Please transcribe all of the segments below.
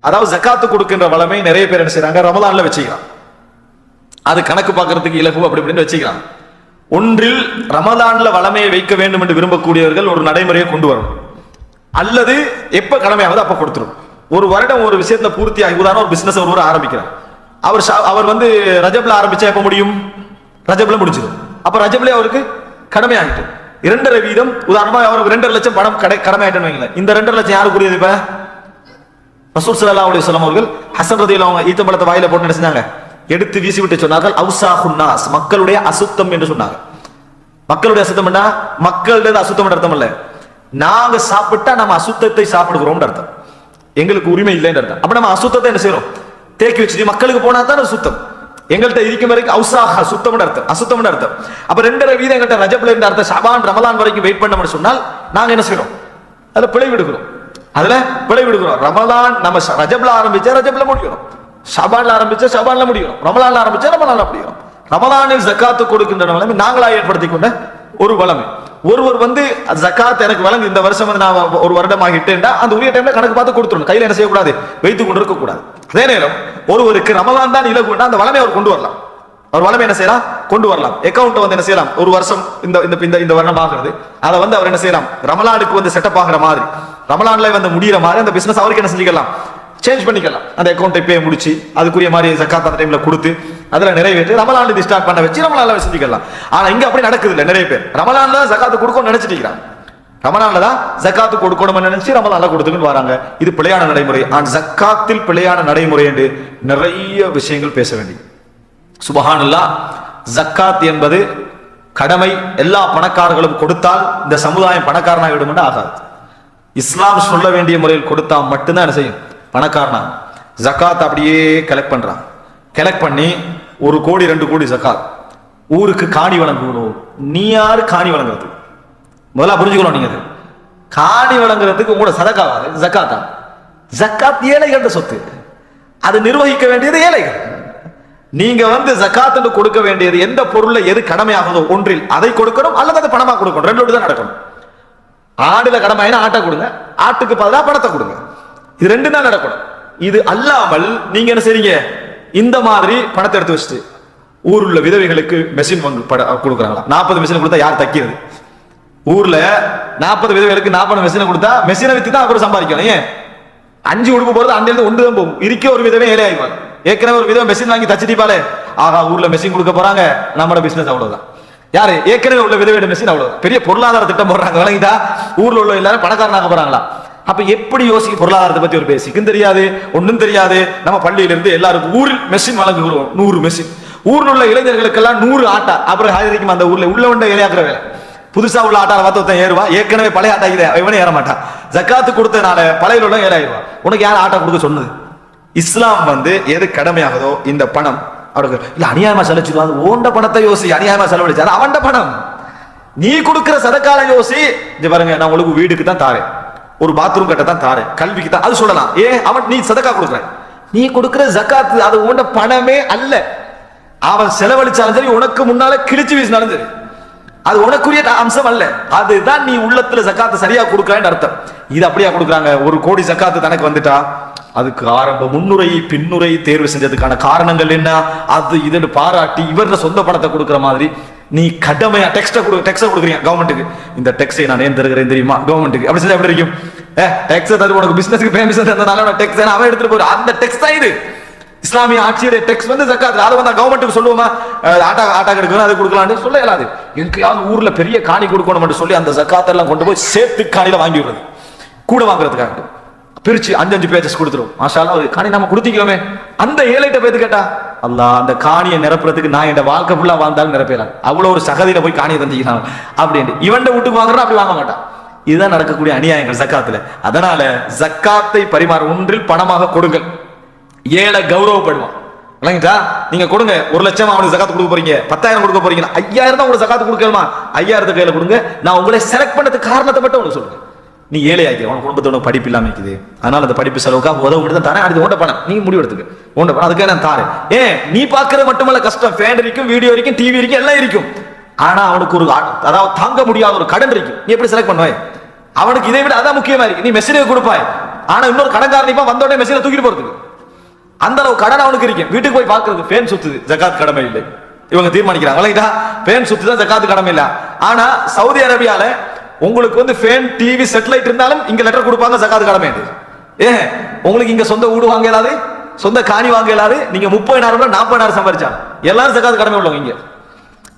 அதாவது ஜக்காத்து கொடுக்கின்ற வளமை நிறைய பேர் என்ன செய்யறாங்க ரமலான்ல வச்சுக்கிறான். அது கணக்கு பார்க்கறதுக்கு இலகு அப்படி இப்படின்னு வச்சுக்கிறான். ஒன்றில் ரமலான்ல வளமையை வைக்க வேண்டும் என்று விரும்பக்கூடியவர்கள் ஒரு நடைமுறையை கொண்டு வரணும். அல்லது எப்ப கடமையாவது அப்ப கொடுத்துரும். ஒரு வருடம் ஒரு விஷயத்துல பூர்த்தி ஆகி உதாரணம் ஒரு பிசினஸ் ஒருவர் ஆரம்பிக்கிறார். அவர் ஷா- அவர் வந்து ரஜப்ல ஆரம்பிச்சா எப்ப முடியும்? ரஜப்ல முடிஞ்சிடும். அப்ப ரஜப்ல அவருக்கு கடமையாகிட்டு இரண்டரை வீதம் உதாரணமாக அவருக்கு ரெண்டரை லட்சம் பணம் கடை கடமை வைங்களேன். இந்த ரெண்டரை லட்சம் யாருக்குரியது இப்போ? ரசூல் ஸல்லல்லாஹு அலி சொல்லம் அவர்கள் ஹசன் ரதியில் அவங்க ஈத்தம்பழத்தை வாயில போட்டு என்ன செஞ்சாங்க? எடுத்து வீசி விட்டு சொன்னார்கள் அவுசாஹுன்னாஸ் மக்களுடைய அசுத்தம் என்று சொன்னாங்க. மக்களுடைய அசுத்தம் என்ன? மக்களுடைய அசுத்தம் அர்த்தம் இல்லை. நாங்க சாப்பிட்டா நம்ம அசுத்தத்தை சாப்பிடுகிறோம் அர்த்தம். எங்களுக்கு உரிமை இல்லைன்னு அர்த்தம். அப்ப நம்ம அசுத்தத்தை என்ன செய்யறோம்? தேக்கி வச்சுட்டு மக்களுக்கு போனா தான் சுத்தம் எங்கள்கிட்ட இருக்கும் வரைக்கும் அவுசாக சுத்தம்னு அர்த்தம். அசுத்தம்னு அர்த்தம். அப்ப ரெண்டரை வீதம் எங்கள்கிட்ட ரஜப்ல இருந்த அர்த்தம் ஷபான் ரமலான் வரைக்கும் வெயிட் பண்ணோம்னு சொன்னால் நாங்க என்ன செய்யறோம் அதுல பிழை விடுக்கிறோம். அதுல பிழை விடுக்கிறோம். ரமலான் நம்ம ரஜப்ல ஆரம்பிச்சா ரஜப்ல முடிக்கணும் ஷபான்ல ஆரம்பிச்சா ஷபான்ல முடியும் ரமலான்ல ஆரம்பிச்சா ரமலான்ல முடியும் ரமலானில் ஜக்காத்து கொடுக்கின்ற நிலைமை நாங்களா ஏற்படுத்தி கொண்ட ஒரு வளமை. ஒருவர் வந்து ஜக்காத் எனக்கு வழங்கு இந்த வருஷம் வந்து நான் ஒரு வருடம் ஆகிட்டேன்டா அந்த உரிய டைம்ல கணக்கு பார்த்து கொடுத்துடணும். கையில என்ன செய்யக்கூடாது? வைத்து கொண்டு இருக்கக்கூடாது அதே நேரம் ஒருவருக்கு ரமலான் தான் இலகுண்டா அந்த வளமை அவர் கொண்டு வரலாம். அவர் வளமை என்ன செய்யலாம்? கொண்டு வரலாம். அக்கௌண்ட் வந்து என்ன செய்யலாம்? ஒரு வருஷம் இந்த இந்த இந்த இந்த வருடம் ஆகிறது. அதை வந்து அவர் என்ன செய்யலாம்? ரமலானுக்கு வந்து செட்டப் ஆகிற மாதிரி. ரமலான்ல வந்து முடியிற மாதிரி அந்த பிசினஸ் அவருக்கு என்ன செஞ்சுக்கலாம்? சேஞ்ச் பண்ணிக்கலாம். அந்த அக்கௌண்ட்டை இப்பயே முடிச்சு அதுக்குரிய மாதிரி ஜக்காத் அந்த டைம்ல கொடுத்து அதில் நிறைவேற்றி ரமலான் ஸ்டார்ட் பண்ண வச்சு ரமலான்ல செஞ்சுக்கலாம். ஆனா இங்க அப்படி நடக்குது இல்லை நிறைய பேர். ரமலான் தான் சக்காத்து கொடுக்கணும்னு நினைச்சிட்டு ரமணால தான் ஜக்காத்து கொடுக்கணும்னு நினைச்சு ரமலால கொடுத்துக்கிட்டு வராங்க. இது பிழையான நடைமுறை. ஆனால் ஜக்காத்தில் பிழையான நடைமுறை என்று நிறைய விஷயங்கள் பேச வேண்டியது. சுபஹானுல்லா ஜக்காத் என்பது கடமை எல்லா பணக்காரர்களும் கொடுத்தால் இந்த சமுதாயம் பணக்காரனாக விடும் ஆகாது. இஸ்லாம் சொல்ல வேண்டிய முறையில் கொடுத்தா மட்டும்தான் என்ன செய்யும்? பணக்காரனா? ஜக்காத் அப்படியே கலெக்ட் பண்றான். கலெக்ட் பண்ணி ஒரு கோடி ரெண்டு கோடி ஜக்காத். ஊருக்கு காணி வழங்கணும் நீ யாரு? காணி வழங்குறது. முதல்ல புரிஞ்சுக்கணும் நீங்க. அது. காணி வழங்குறதுக்கு உங்களோட சதக்காவாது ஜக்காத்தா. ஜக்காத் ஏழைகள் சொத்து. அது நிர்வகிக்க வேண்டியது ஏழைகள். நீங்க வந்து ஜக்காத்துன்னு கொடுக்க வேண்டியது எந்த பொருள்ல எது கடமையாகுதோ ஒன்றில் அதை கொடுக்கணும் அல்லது அதை பணமா கொடுக்கணும். ரெண்டு தான் நடக்கணும். ஆடுல கடமைனா ஆட்டை கொடுங்க ஆட்டுக்கு பதிலாக பணத்தை கொடுங்க. இது ரெண்டு தான் நடக்கணும். இது அல்லாமல் நீங்க என்ன செய்றீங்க? இந்த மாதிரி பணத்தை எடுத்து வச்சுட்டு ஊர் உள்ள விதவைகளுக்கு மெஷின் வந்து பட கொடுக்குறாங்களா நாற்பது மெஷின் கொடுத்தா யார் தைக்கிறது? ஊர்ல நாற்பது விதவைகளுக்கு நாற்பது மெஷினை கொடுத்தா மெஷினை வித்து தான் அப்புறம் சம்பாதிக்கணும். ஏன்? அஞ்சு உடுப்பு போறது அண்டிலிருந்து ஒன்று தான் போகும். இருக்க ஒரு விதவே ஏழை ஆயிடுவாங்க ஏற்கனவே ஒரு விதம் மெஷின் வாங்கி தச்சிட்டிப்பாலே ஆகா ஊர்ல மெஷின் கொடுக்க போறாங்க. நம்மளோட பிசினஸ் அவ்வளவுதான். யாரு? ஏற்கனவே உள்ள விதவையோட மெஷின் அவ்வளவு பெரிய பொருளாதார திட்டம் போடுறாங்க. விளங்கிட்டா? ஊர்ல உள்ள எல்லாரும் பணக்காரனாக போறாங்களா? அப்ப எப்படி யோசிக்க பொருளாதாரத்தை பத்தி ஒரு பேசிக்கும் தெரியாது ஒன்றும் தெரியாது. நம்ம பள்ளியில இருந்து எல்லாருக்கும் ஊரில் மெஷின் வழங்குகிறோம். நூறு மெஷின் ஊர்ல உள்ள இளைஞர்களுக்கெல்லாம் நூறு ஆட்டா. அப்புறம் ஹாஜரிக்கும் அந்த ஊர்ல உள்ள உண்ட இளையாக்குற வேலை? புதுசா உள்ள ஆட்டால பார்த்து ஒருத்தன் ஏறுவான் ஏற்கனவே பழைய ஆட்டா இது. இவனே ஏற மாட்டான். ஜக்காத்து கொடுத்தனால பழைய உள்ள ஏறாயிருவான் உனக்கு யார் ஆட்டா கொடுக்க சொன்னது? இஸ்லாம் வந்து எது கடமையாகுதோ இந்த பணம். அவருக்கு இல்ல அநியாயமா செலவிச்சிருவாங்க ஓண்ட பணத்தை யோசி. அநியாயமா செலவழிச்சாரு அவன்ட பணம். நீ கொடுக்குற சதக்கால யோசி. இது பாருங்க நான் உங்களுக்கு வீடுக்கு தான் தாரேன். ஒரு பாத்ரூம் கட்ட தான் தாரேன். கல்விக்கு தான். அது சொல்லலாம். ஏன்? அவன் நீ சதக்கா கொடுக்குற. நீ கொடுக்குற ஜக்காத்து அது உண்ட பணமே அல்ல. அவன் செலவழிச்சாலும் சரி உனக்கு முன்னால கிழிச்சு வீசினாலும் சரி. அது உனக்குரிய அம்சம் அல்ல. அதுதான் நீ உள்ளத்துல ஜக்காத்து சரியா கொடுக்கறேன்னு அர்த்தம். இது அப்படியா கொடுக்குறாங்க? ஒரு கோடி ஜக்காத்து தனக்கு வந்துட்டா? அதுக்கு ஆரம்ப முன்னுரை பின்னுரை தேர்வு செஞ்சதுக்கான காரணங்கள் என்ன? அது இதுன்னு பாராட்டி இவர சொந்த படத்தை கொடுக்குற மாதிரி. நீ கடமையா டெக்ஸ்டை கொடு டெக்ஸ்ட கொடுக்குறீங்க கவர்மெண்ட்டுக்கு இந்த டெக்ஸை நான் ஏன் தருகிறேன் தெரியுமா? கவர்மெண்ட்டுக்கு அப்படி செஞ்சா எப்படி இருக்கும்? ஏ டெக்ஸ் தரு உனக்கு பிசினஸ்க்கு ஃபேமஸ் தந்தனால டெக்ஸ் அவன் எடுத்துட்டு போற அந்த டெக்ஸ் தான் இது. இஸ்லாமிய ஆட்சியுடைய டெக்ஸ் வந்து ஜக்காத் அதை வந்து கவர்மெண்ட்டுக்கு சொல்லுவோமா? ஆட்டா ஆட்டா கிடைக்கணும் அது கொடுக்கலாம்னு சொல்ல இயலாது. எங்கேயாவது ஊர்ல பெரிய காணி கொடுக்கணும் சொல்லி அந்த ஜக்காத் எல்லாம் கொண்டு போய் சேர்த்து காணியில வாங்கி விடுறது. கூட வாங்குறதுக்காக. பிரிச்சு அஞ்சு அஞ்சு பேஜஸ் கொடுத்துரும். மாஷால்லா ஒரு காணி நம்ம கொடுத்திக்கலாமே அந்த ஏழைட்ட போய் கேட்டா? அல்லா அந்த காணியை நிரப்புறதுக்கு நான் என் வாழ்க்கை ஃபுல்லா வாழ்ந்தாலும் நிரப்பிடலாம் அவ்வளவு ஒரு சகதியில போய் காணியை தந்திக்கிறாங்க அப்படின்னு இவன்ட வீட்டுக்கு வாங்குறா அப்படி வாங்க மாட்டான். இதுதான் நடக்கக்கூடிய அநியாயங்கள் ஜக்காத்துல அதனால ஜக்காத்தை பரிமாற ஒன்றில் பணமாக கொடுங்கள். ஏழை கௌரவப்படுவான். விளங்கிட்டா? நீங்க கொடுங்க ஒரு லட்சம் அவனுக்கு சகாத்து கொடுக்க போறீங்க பத்தாயிரம் கொடுக்க போறீங்க ஐயாயிரம் தான் உங்களுக்கு சகாத்து கொடுக்கணுமா? ஐயாயிரத்து கையில கொடுங்க நான் உங்களை செலக்ட் பண்ணதுக்கு காரணத்தை மட்டும் உனக்கு சொல்லுங்க நீ ஏழை ஆக்கி உன் குடும்பத்தோட படிப்பு இல்லாம இருக்குது. அதனால அந்த படிப்பு செலவுக்காக உதவ மட்டும் தான் தரேன் அடுத்து ஓட்ட பணம். நீ முடிவு எடுத்துக்க. ஓட்ட பணம் அதுக்காக நான் தாரேன். ஏன்? நீ பாக்குறது மட்டுமல்ல கஷ்டம். ஃபேன் இருக்கும் வீடியோ இருக்கும் டிவி இருக்கும் எல்லாம் இருக்கும். ஆனா அவனுக்கு ஒரு அதாவது தாங்க முடியாத ஒரு கடன் இருக்கும் நீ எப்படி செலக்ட் பண்ணுவாய் அவனுக்கு இதை விட அதான் முக்கியமா இருக்கு. நீ மெசேஜ் கொடுப்பாய். ஆனா இன்னொரு கடன்காரன் இப்ப வந்த உடனே தூக்கிட்டு போறதுக்கு. அந்த அளவு கடன் அவனுக்கு இருக்கு. வீட்டுக்கு போய் பார்க்கறது ஃபேன் சுத்துது ஜகாத் கடமை இல்லை. இவங்க தீர்மானிக்கிறாங்க. பேன் ஃபேன் சுத்துதான் ஜகாத் கடமை இல்ல. ஆனா சவுதி அரேபியால உங்களுக்கு வந்து ஃபேன் டிவி செட்டிலைட் இருந்தாலும் இங்க லெட்டர் கொடுப்பாங்க ஜகாத் கடமை என்று. ஏன்? உங்களுக்கு இங்க சொந்த வீடு வாங்க இயலாது சொந்த காணி வாங்க இயலாது நீங்க முப்பதாயிரம் ரூபாய் நாற்பதாயிரம் சம்பாதிச்சாங்க எல்லாரும் ஜகாத் கடமை உள்ளவங்க இங்க.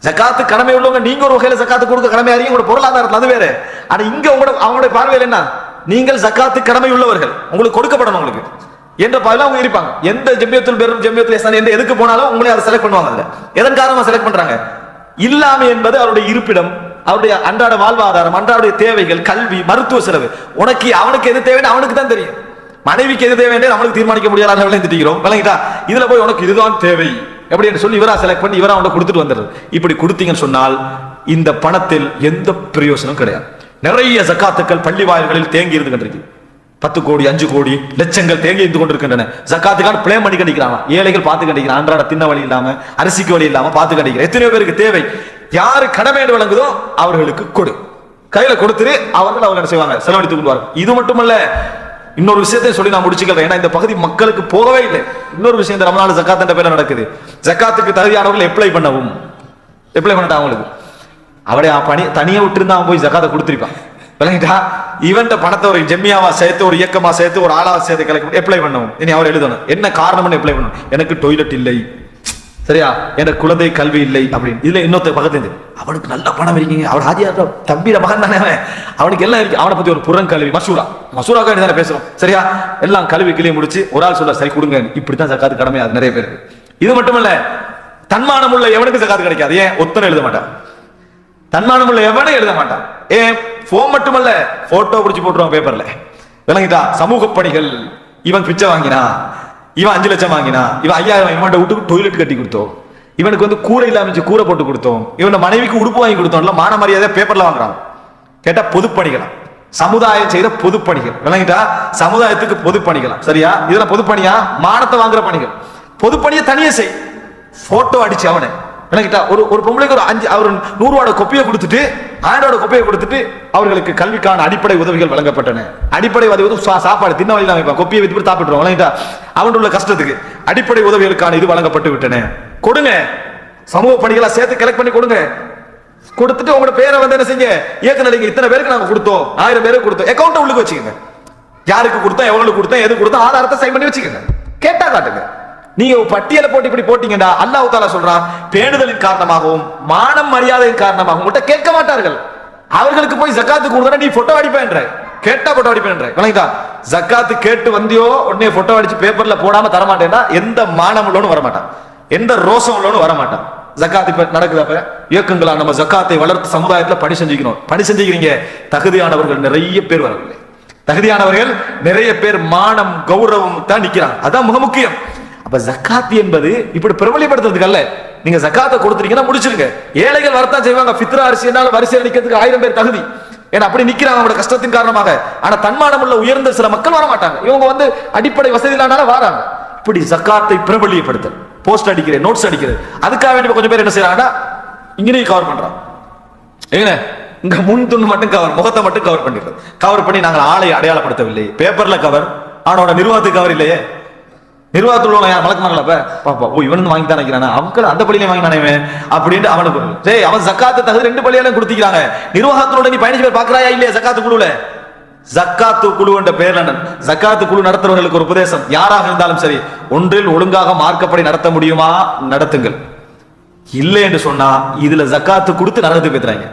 ஜக்காத்து கடமை உள்ளவங்க நீங்க ஒரு வகையில ஜக்காத்து கொடுக்க கடமை அறியும் உங்களோட பொருளாதாரத்தில் அது வேற. ஆனா இங்க உங்களோட அவங்களுடைய பார்வையில் என்ன? நீங்கள் ஜக்காத்து கடமை உள்ளவர்கள். உங்களுக்கு கொடுக்கப்படணும் உங்களுக்கு. என்ற பார்வையில அவங்க இருப்பாங்க. எந்த ஜெமியத்தில் பெரும் ஜெமியத்தில் எந்த எதுக்கு போனாலும் உங்களை அதை செலக்ட் பண்ணுவாங்க அதுல. எதன் காரணமா செலக்ட் பண்றாங்க? இல்லாமை என்பது அவருடைய இருப்பிடம் அவருடைய அன்றாட வாழ்வாதாரம் அன்றாட தேவைகள் கல்வி மருத்துவ செலவு. உனக்கு அவனுக்கு எது தேவைன்னு அவனுக்கு தான் தெரியும். மனைவிக்கு எது தேவை அவனுக்கு தீர்மானிக்க முடியாத விளைந்துட்டீங்களோ விளங்கிட்டா? இதுல போய் உனக்கு இதுதான் தேவை. எப்படி என்று சொல்லி இவரா செலக்ட் பண்ணி இவரா அவனை கொடுத்துட்டு வந்துடுறது. இப்படி கொடுத்தீங்கன்னு சொன்னால் இந்த பணத்தில் எந்த பிரயோசனம் கிடையாது. நிறைய ஜக்காத்துக்கள் பள்ளி வாயில்களில் தேங்கி இருந்து கண்டிருக்கு பத்து கோடி அஞ்சு கோடி லட்சங்கள் தேங்கி இருந்து கொண்டிருக்கின்றன. ஜக்காத்துக்கான பிளே பண்ணி கண்டிக்கிறாங்க ஏழைகள் பார்த்து கண்டிக்கிறான். அன்றாட தின்ன வழி இல்லாம அரிசிக்கு வழி இல்லாம பார்த்து கண்டிக்கிறேன். எத்தனையோ பேருக்கு தேவை. யாரு கடமை வழங்குதோ அவர்களுக்கு கொடு. கையில கொடுத்துரு அவர்கள் அவங்க என்ன செய்வாங்க? செலவழித்துக் கொள்வார்கள். இது மட்டுமல்ல இன்னொரு விஷயத்தை சொல்லி நான் முடிச்சுக்கிறேன் ஏன்னா இந்த பகுதி மக்களுக்கு போகவே இல்லை. இன்னொரு விஷயம் இந்த ரமணாள் ஜக்காத் என்ற பேர்ல நடக்குது. ஜக்காத்துக்கு தகுதியானவர்கள் அப்ளை பண்ணவும். அப்ளை பண்ணட்டா அவங்களுக்கு? அவடைய பணி தனியா விட்டுருந்தா அவன் போய் ஜக்காத்தை கொடுத்துருப்பான். விளங்கிட்டா? இவன்ட பணத்தை ஒரு ஜெம்மியாவா சேர்த்து ஒரு இயக்கமா சேர்த்து ஒரு ஆளாவா சேர்த்து கலெக்ட் அப்ளை பண்ணவும் இனி அவர் எழுதணும். என்ன காரணம்னு அப்ளை பண்ணணும். எனக்கு டொய்லெட் இல்லை. சரியா? எனக்கு குழந்தை கல்வி இல்லை அப்படின்னு. இதுல இன்னொருத்த பக்கத்துல அவனுக்கு நல்ல பணம் இருக்கீங்க. அவன் ஆதியா தம்பியில மகன் தானே அவன். அவனுக்கு எல்லாம் இருக்கு. அவனை பத்தி ஒரு புறம் கல்வி. மசூரா. மசூராக்கா தானே பேசுறோம். சரியா? எல்லாம் கல்வி கிளியை முடிச்சு ஒரு ஆள் சொல்ல சரி கொடுங்க. இப்படித்தான் சக்காத்து கடமை அது நிறைய பேருக்கு. இது மட்டுமல்ல தன்மானம் உள்ள எவனுக்கு சக்காத்து கிடைக்காது? ஏன்? ஒத்தனை எழுத மாட்டான். தன்மானம் உள்ள எவனும் எழுத மாட்டான். ஏன்? போன் மட்டுமல்ல போட்டோ பிடிச்சி போட்டுருவான் பேப்பர்ல விளங்கிட்டா சமூக பணிகள் இவன் பிச்சை வாங்கினா இவன் அஞ்சு லட்சம் வாங்கினா இவன் ஐயாயிரம் இவன்ட்ட விட்டு டொய்லெட் கட்டி கொடுத்தோம். இவனுக்கு வந்து கூரை இல்லாம கூரை போட்டு கொடுத்தோம். இவன் மனைவிக்கு உடுப்பு வாங்கி கொடுத்தோம்ல மான மரியாதை பேப்பர்ல வாங்குறான். கேட்டா பொதுப்பணிகளா? சமுதாயம் செய்த பொதுப்பணிகள். விளங்கிட்டா சமுதாயத்துக்கு பொதுப்பணிகளா? சரியா? இதெல்லாம் பொதுப்பணியா? மானத்தை வாங்குற பணிகள். பொதுப்பணியை தனியே செய். போட்டோ அடிச்சு அவனை. எனக்கிட்ட ஒரு ஒரு பொம்பளைக்கு ஒரு அஞ்சு அவர் நூறுவாட கொப்பையை கொடுத்துட்டு ஆயிரோட கொப்பையை கொடுத்துட்டு அவர்களுக்கு கல்விக்கான அடிப்படை உதவிகள் வழங்கப்பட்டன. அடிப்படை உதவி சா- சாப்பாடு தின்ன வழியில் அமைப்பான் கொப்பியை வித்து சாப்பிட்டுருவோம் வழங்கிட்டா அவன் உள்ள கஷ்டத்துக்கு அடிப்படை உதவிகளுக்கான இது வழங்கப்பட்டு விட்டன. கொடுங்க. சமூக பணிகளா சேர்த்து கலெக்ட் பண்ணி கொடுங்க. கொடுத்துட்டு உங்களோட பேரை வந்து என்ன செய்யுங்க ஏற்கனவே நீங்க இத்தனை பேருக்கு நாங்க கொடுத்தோம். ஆயிரம் பேருக்கு கொடுத்தோம். அக்கௌண்ட் உள்ளுக்கு வச்சுக்கோங்க. யாருக்கு கொடுத்தோம் எவ்வளவு கொடுத்தோம் எது கொடுத்தோம் ஆதாரத்தை சைன் பண்ணி வச்சுக்கோங்க. கேட்டா காட்டுங்க. நீங்க பட்டியலை போட்டு இப்படி போட்டீங்கடா. அல்லாஹ் தாலா சொல்றான் பேணுதலின் காரணமாகவும் மானம் மரியாதையின் காரணமாகவும். உங்கள்கிட்ட கேட்க மாட்டார்கள். அவர்களுக்கு போய் ஜக்காத்து கொடுத்தா நீ போட்டோ அடிப்பேன்ற. கேட்டா போட்டோ அடிப்பேன்ற. விளங்கிட்டா ஜக்காத்து கேட்டு வந்தியோ உடனே போட்டோ அடிச்சு பேப்பர்ல போடாம தர மாட்டேன்னா எந்த மானம் உள்ளவனும் வரமாட்டான். எந்த ரோசம் உள்ளவனும் வரமாட்டான். ஜக்காத் இப்ப நடக்குதப்ப இயக்கங்களா நம்ம ஜக்காத்தை வளர்த்து சமுதாயத்துல பணி செஞ்சுக்கணும் பணி செஞ்சுக்கிறீங்க. தகுதியானவர்கள் நிறைய பேர் வரவில்லை. தகுதியானவர்கள் நிறைய பேர் மானம் கௌரவம் தான் நிக்கிறாங்க. அதான் மிக முக்கியம். அப்ப ஜக்காத் என்பது இப்படி பிரபலப்படுத்துறதுக்கு அல்ல நீங்க ஜக்காத்தை கொடுத்துட்டீங்கன்னா முடிச்சிருங்க. ஏழைகள் வரத்தான் செய்வாங்க. பித்ரா அரிசி என்னால வரிசையில் நிக்கிறதுக்கு ஆயிரம் பேர் தகுதி. ஏன்னா அப்படி நிக்கிறாங்க அவங்களோட கஷ்டத்தின் காரணமாக. ஆனா தன்மானம் உள்ள உயர்ந்த சில மக்கள் வர மாட்டாங்க இவங்க வந்து அடிப்படை வசதி இல்லாதனால வராங்க. இப்படி ஜக்காத்தை பிரபலியப்படுத்த. போஸ்ட் அடிக்கிறேன் நோட்ஸ் அடிக்கிறது அதுக்காக வேண்டி கொஞ்சம் பேர் என்ன செய்யறாங்கன்னா இங்கேயும் கவர் பண்றான் ஏங்க இங்க முன் துண்டு மட்டும் கவர் முகத்தை மட்டும் கவர் பண்ணிடுறது. கவர் பண்ணி நாங்கள் ஆளை அடையாளப்படுத்தவில்லை. பேப்பர்ல கவர் ஆனோட நிர்வாகத்துக்கு கவர் இல்லையே. நிர்வாகத்தில் உள்ள யார் மலக்குனாங்களா அப்ப பாப்பா ஓ இவன் வாங்கி தான் நினைக்கிறானா? அவங்க அந்த பள்ளியில வாங்கினானே அப்படின்ட்டு அப்படின்னு அவனுக்கு சரி அவன் சக்காத்து தகுதி ரெண்டு பள்ளியாலும் கொடுத்துக்கிறாங்க. நிர்வாகத்தோட நீ பதினஞ்சு பேர் பாக்குறாயா இல்லையா ஜக்காத்து குழுல? ஜக்காத்து குழு என்ற பெயர்ல நட- ஜக்காத்து குழு நடத்துறவர்களுக்கு ஒரு உபதேசம். யாராக இருந்தாலும் சரி ஒன்றில் ஒழுங்காக மார்க்கப்படி நடத்த முடியுமா? நடத்துங்கள். இல்லை என்று சொன்னா இதுல ஜக்காத்து கொடுத்து நரகத்துக்கு பேத்துறாங்க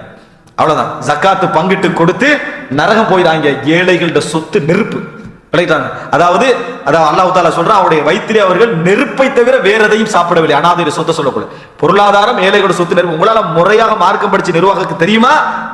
அவ்வளவுதான். ஜக்காத்து பங்கிட்டு கொடுத்து நரகம் போயிடாங்க ஏழைகள்ட சொத்து நெருப்பு. விளையிட்டாங்க அதாவது அதாவது அல்லாஹு தாலா சொல்றான் அவருடைய வயிற்றிலே அவர்கள் நெருப்பை தவிர வேற எதையும் சாப்பிடவில்லை அனாதைய சொத்தை சொல்லக்கூடாது. பொருளாதாரம் ஏழைகளோட சொத்து நெருப்பு உங்களால முறையாக மார்க்கம் படிச்சு நிர்வாகத்துக்கு தெரியுமா?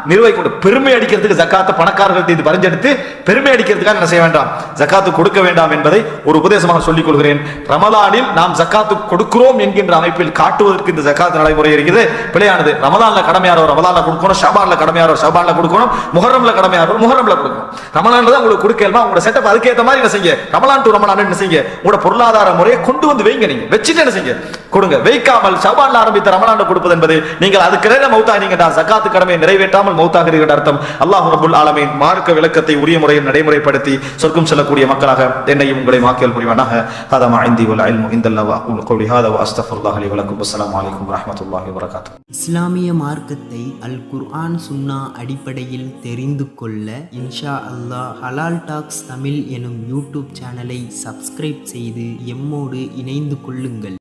நிர்வகிக்க பெருமை அடிக்கிறதுக்கு ஜக்காத்து பணக்காரர்கள் இது பரிஞ்செடுத்து பெருமை அடிக்கிறதுக்காக என்ன செய்ய வேண்டாம்? ஜக்காத்து கொடுக்க வேண்டாம் என்பதை ஒரு உபதேசமாக சொல்லிக் கொள்கிறேன். ரமலானில் நாம் ஜக்காத்து கொடுக்கிறோம் என்கின்ற அமைப்பில் காட்டுவதற்கு இந்த ஜக்காத்து நடைமுறை இருக்குது பிழையானது. ரமலான்ல கடமையாரோ ரமலான்ல கொடுக்கணும் ஷபான்ல கடமையாரோ ஷபான்ல கொடுக்கணும் முஹர்ரம்ல கடமையாரோ முஹர்ரம்ல கொடுக்கணும். ரமலான்ல தான் உங்களுக்கு கொடுக்கலமா உங்களோட செட்டப் அதுக்கேற்ற மாதிரி என்ன செய்யுங்க ரமலான் டு ரமலான் என்ன செய்யுங்க உங்களோட பொருளாதார முறையை கொண்டு வந்து வைங்க நீங்க வச்சுட்டு என்ன செய்யுங்க கொடுங்க வைக்காமல் ஷபான்ல ரமலான்ல ஆரம்பித்த ரமலான்ல கொடுப்பது என்பது நீங்கள் அதுக்கிடையில மௌத்தானீங்கடா ஜகாத்து கடமை நிறைவேற்றாமல் மௌத்தாகிறீர்கள் அர்த்தம் அல்லாஹ் ரபுல் ஆலமீன் மார்க்க விளக்கத்தை உரிய முறையில் நடைமுறைப்படுத்தி சொர்க்கம் செல்லக்கூடிய மக்களாக என்னையும் உங்களை மாக்கியல் புரிவானாக هذا ما عندي والعلم عند الله واقول قولي هذا واستغفر الله لي ولكم والسلام عليكم ورحمه الله وبركاته இஸ்லாமிய மார்க்கத்தை அல் குர்ஆன் சுன்னா அடிப்படையில் தெரிந்து கொள்ள இன்ஷா அல்லாஹ் ஹலால் டாக்ஸ் தமிழ் எனும் யூடியூப் சேனலை சப்ஸ்கிரைப் செய்து எம்மோடு இணைந்து கொள்ளுங்கள்.